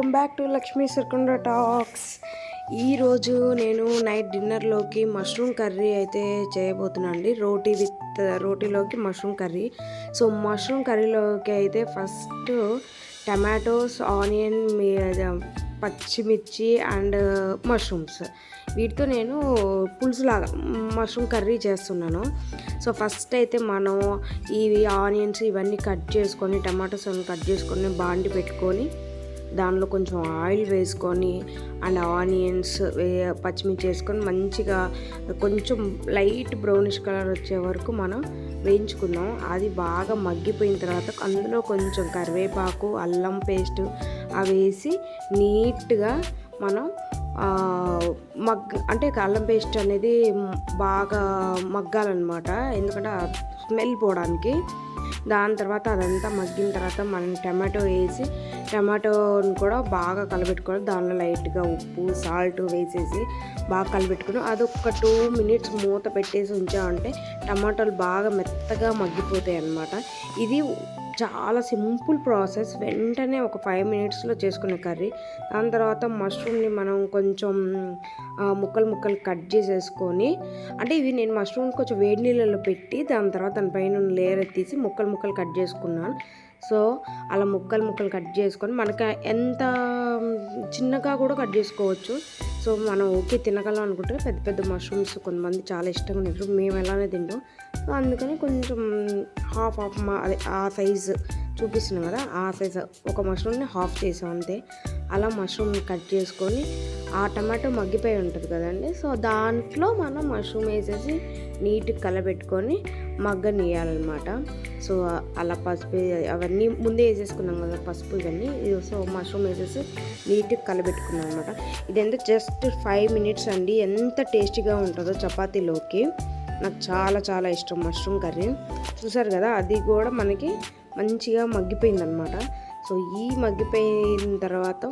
Welcome back to Lakshmi Sirkonda talks. ఈరోజు నేను night డిన్నర్లోకి మష్రూమ్ కర్రీ అయితే చేయబోతున్నాను అండి రోటీ విత్ రోటీలోకి మష్రూమ్ కర్రీ. సో మష్రూమ్ కర్రీలోకి అయితే ఫస్ట్ టమాటోస్ ఆనియన్ పచ్చిమిర్చి అండ్ మష్రూమ్స్. వీటితో నేను పులుసులాగా మష్రూమ్ కర్రీ చేస్తున్నాను. సో ఫస్ట్ అయితే మనం ఇవి ఆనియన్స్ ఇవన్నీ కట్ చేసుకొని టమాటోస్ అన్నీ కట్ చేసుకొని బాండి పెట్టుకొని దానిలో కొంచెం ఆయిల్ వేసుకొని అండ్ ఆనియన్స్ పచ్చిమిర్చి వేసుకొని మంచిగా కొంచెం లైట్ బ్రౌనిష్ కలర్ వచ్చే వరకు మనం వేయించుకుందాం అది బాగా మగ్గిపోయిన తర్వాత అందులో కొంచెం కరివేపాకు అల్లం పేస్ట్ అవి వేసి నీట్గా మనం మగ్ అంటే అల్లం పేస్ట్ అనేది బాగా మగ్గాలన్నమాట. ఎందుకంటే స్మెల్ పోవడానికి దాని తర్వాత అదంతా మగ్గిన తర్వాత మనం టమాటో వేసి టమాటోని కూడా బాగా కలబెట్టుకోవాలి దానిలో లైట్గా ఉప్పు సాల్ట్ వేసేసి బాగా కలబెట్టుకుని అది ఒక టూ మినిట్స్ మూత పెట్టేసి ఉంచామంటే టమాటోలు బాగా మెత్తగా మగ్గిపోతాయి అన్నమాట ఇది చాలా సింపుల్ ప్రాసెస్. వెంటనే ఒక ఫైవ్ మినిట్స్లో చేసుకునే కర్రీ. దాని తర్వాత మష్రూమ్ని మనం కొంచెం ముక్కలు ముక్కలు కట్ చేసేసుకొని అంటే ఇవి నేను మష్రూమ్ కొంచెం వేడి నీళ్ళలో పెట్టి దాని తర్వాత దానిపైన లేయర్ తీసి ముక్కలు ముక్కలు కట్ చేసుకున్నాను. సో అలా ముక్కలు ముక్కలు కట్ చేసుకొని మనకి ఎంత చిన్నగా కూడా కట్ చేసుకోవచ్చు. సో మనం ఓకే తినగలం అనుకుంటే పెద్ద పెద్ద మష్రూమ్స్ కొంతమంది చాలా ఇష్టంగా తింటారు. మేము ఎలానే తింటాం. సో అందుకని కొంచెం హాఫ్ హాఫ్ మా అదే ఆ సైజ్ చూపిస్తున్నాం కదా ఆ సైజ్ ఒక మష్రూమ్ని హాఫ్ చేసాం అంతే. అలా మష్రూమ్ కట్ చేసుకొని ఆ టమాటో మగ్గిపోయి ఉంటుంది కదండి. సో దాంట్లో మనం మష్రూమ్ వేసేసి నీట్గా కలబెట్టుకొని మగ్గనియాలన్నమాట సో అలా పసుపు అవన్నీ ముందే వేసేసుకున్నాం కదా పసుపు ఇవన్నీ. సో మష్రూమ్ వేసేసి నీట్గా కలబెట్టుకున్నాం అనమాట ఇదంతా జస్ట్ ఫైవ్ మినిట్స్ అండి. ఎంత టేస్టీగా ఉంటుందో చపాతీలోకి. నాకు చాలా చాలా ఇష్టం మష్రూమ్ కర్రీ. చూసారు కదా అది కూడా మనకి మంచిగా మగ్గిపోయిందనమాట సో ఈ మగ్గిపోయిన తర్వాత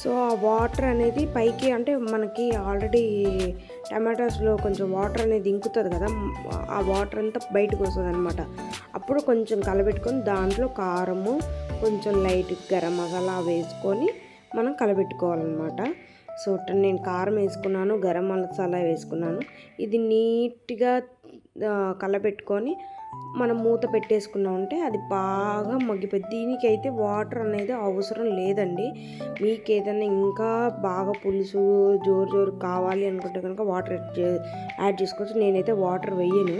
సో ఆ వాటర్ అనేది పైకి అంటే మనకి ఆల్రెడీ టమాటాస్లో కొంచెం వాటర్ అనేది ఇంకుతుంది కదా ఆ వాటర్ అంతా బయటకు వస్తుంది అనమాట అప్పుడు కొంచెం కలబెట్టుకొని దాంట్లో కారము కొంచెం లైట్ గరం మసాలా వేసుకొని మనం కలబెట్టుకోవాలన్నమాట. సో నేను కారం వేసుకున్నాను గరం మసాలా వేసుకున్నాను. ఇది నీట్గా కలబెట్టుకొని మనం మూత పెట్టేసుకున్నామంటే అది బాగా మగ్గిపోయి దీనికైతే వాటర్ అనేది అవసరం లేదండి. మీకు ఏదైనా ఇంకా బాగా పులుసు జోరు జోరు కావాలి అనుకుంటే కనుక వాటర్ యాడ్ చేసుకోవచ్చు. నేనైతే వాటర్ వేయను.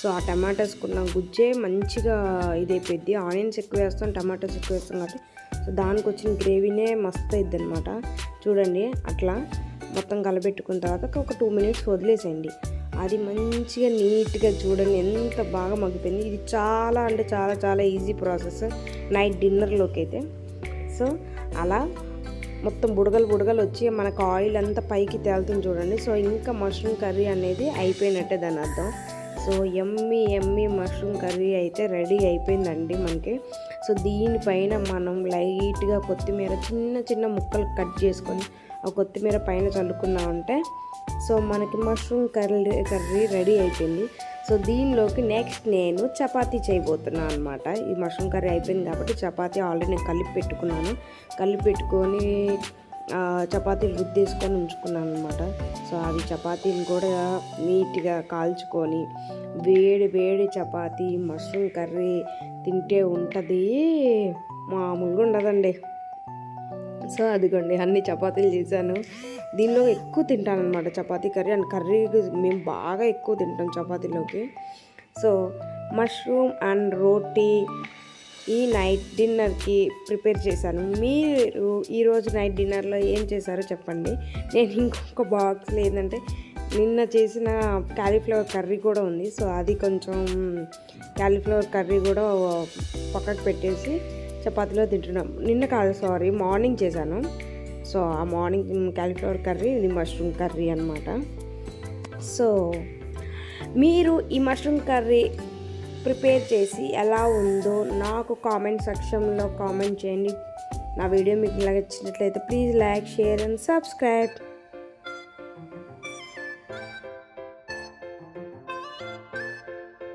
సో ఆ టమాటాస్ కున్న గుజ్జే మంచిగా ఇదైపోయింది ఆనియన్స్ ఎక్కువ వేస్తాం టమాటాస్ ఎక్కువ వేస్తాం కాబట్టి. సో దానికి వచ్చిన గ్రేవీనే మస్తు అయింది అనమాట చూడండి అట్లా మొత్తం కలబెట్టుకున్న తర్వాత ఒక టూ మినిట్స్ వదిలేసేయండి. అది మంచిగా నీట్గా చూడండి. ఎంత బాగా మగ్గిపోయింది. ఇది చాలా అంటే చాలా చాలా ఈజీ ప్రాసెస్. నైట్ డిన్నర్లోకి అయితే సో అలా మొత్తం బుడగలు బుడగలు వచ్చి మనకు ఆయిల్ అంతా పైకి తేలుతుంది చూడండి. సో ఇంకా మష్రూమ్ కర్రీ అనేది అయిపోయినట్టే దాని అర్థం. సో ఎమ్మి ఎమ్మి మష్రూమ్ కర్రీ అయితే రెడీ అయిపోయిందండి మనకి. సో దీనిపైన మనం లైట్గా కొత్తిమీర చిన్న చిన్న ముక్కలు కట్ చేసుకొని కొత్తిమీర పైన చల్లుకున్నామంటే సో మనకి మష్రూమ్ కర్రీ కర్రీ రెడీ అయిపోయింది. సో దీనిలోకి నెక్స్ట్ నేను చపాతీ చేయబోతున్నాను అనమాట ఈ మష్రూమ్ కర్రీ అయిపోయింది కాబట్టి చపాతీ ఆల్రెడీ నేను కలిపి పెట్టుకున్నాను. కలిపి పెట్టుకొని చపాతీలు రుద్దేసుకొని ఉంచుకున్నాను అనమాట సో అవి చపాతీలు కూడా నీట్గా కాల్చుకొని వేడి వేడి చపాతీ మష్రూమ్ కర్రీ తింటే ఉంటుంది. మామూలుగా ఉండదండి. సో అదిగోండి అన్ని చపాతీలు చేశాను. దీనిలో ఎక్కువ తింటాను అనమాట చపాతీ కర్రీ. అండ్ కర్రీ మేము బాగా ఎక్కువ తింటాం చపాతీలోకి. సో మష్రూమ్ అండ్ రోటీ ఈ నైట్ డిన్నర్కి ప్రిపేర్ చేశాను. మీరు ఈరోజు నైట్ డిన్నర్లో ఏం చేశారో చెప్పండి. నేను ఇంకొక బాక్స్లో ఏంటంటే నిన్న చేసిన క్యాలీఫ్లవర్ కర్రీ కూడా ఉంది. సో అది కొంచెం క్యాలీఫ్లవర్ కర్రీ కూడా పక్కకు పెట్టేసి చపాతీలో తింటున్నాం. నిన్న కాదు సారీ మార్నింగ్ చేశాను. సో ఆ మార్నింగ్ క్యాలీఫ్లవర్ కర్రీ ఇది మష్రూమ్ కర్రీ అనమాట సో మీరు ఈ మష్రూమ్ కర్రీ ప్రిపేర్ చేసి ఎలా ఉందో నాకు కామెంట్ సెక్షన్లో కామెంట్ చేయండి. నా వీడియో మీకు నచ్చినట్లయితే please like share and subscribe